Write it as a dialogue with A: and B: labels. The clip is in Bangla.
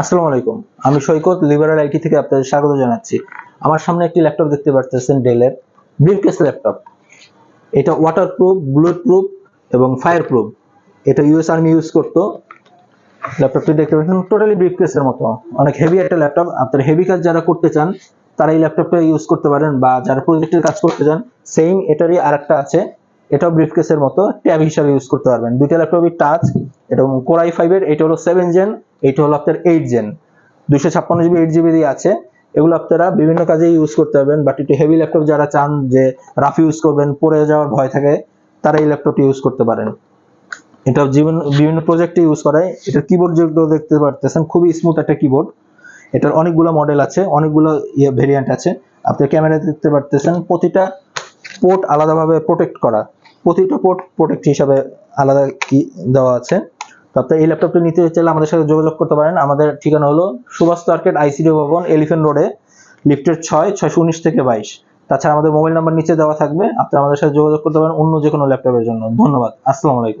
A: আসসালামু আলাইকুম। আমি সৈকত লিবারাল আইটি থেকে আপনাদের স্বাগত জানাচ্ছি। আমার সামনে একটি ল্যাপটপ দেখতে পাচ্ছেন ডেলের ব্রিফকেস ল্যাপটপ এটা ওয়াটার প্রুফ ব্লুট প্রুফ এবং ফায়ার প্রুফ এটা ইউএস আর্মি ইউজ করতো। ল্যাপটপটি দেখতে পাচ্ছেন টোটালি ব্রিফকেসের মতো। অনেক হেভি একটা ল্যাপটপ আপনারা হেভি কাজ যারা করতে চান, তারা এই ল্যাপটপটা ইউজ করতে পারেন বা যারা প্রজেক্টের কাজ করতে চান সেম এটারই আরেকটা আছে। এটাও ব্রিফকেসের মতো ট্যাব হিসাবে ইউজ করতে পারবেন। দুইটা ল্যাপটপই টাচ এটা কোরাই ফাইভের এটা হলো সেভেন জেন এইটা হলো আপনার এইট জেন দুইশো ছাপ্পান্ন জিবি এইট জিবি দিয়ে আছে। এগুলো আপনারা বিভিন্ন কাজে ইউজ করতে পারবেন বাট একটু হেভি ল্যাপটপ যারা চান যে রাফ ইউজ করবেন, পড়ে যাওয়ার ভয় থাকে, তারা এই ল্যাপটপটি ইউজ করতে পারেন। এটা জীবন, বিভিন্ন প্রজেক্টে ইউজ করায়। এটার কিবোর্ড যেগুলো দেখতে পারতেছেন, খুবই স্মুথ একটা কিবোর্ড এটার অনেকগুলো মডেল আছে, অনেকগুলো ইয়ে ভেরিয়েন্ট আছে। আপনি ক্যামেরা দেখতে পারতেছেন, প্রতিটা পোর্ট আলাদাভাবে প্রোটেক্ট করা। প্রতিটা পোর্ট প্রোটেক্ট হিসাবে আলাদা কি দেওয়া আছে। তারপরে এই ল্যাপটপটা নিতে চাইলে আমাদের সাথে যোগাযোগ করতে পারেন। আমাদের ঠিকানা হলো Subhash market ICD Bhaban, Elephant রোডে, লিফটের ছয়, ছয়শো উনিশ থেকে বাইশ। তাছাড়া আমাদের মোবাইল নাম্বার নিচে দেওয়া থাকবে। আপনি আমাদের সাথে যোগাযোগ করতে পারেন অন্য যে কোনো ল্যাপটপের জন্য। ধন্যবাদ। আসসালামু আলাইকুম।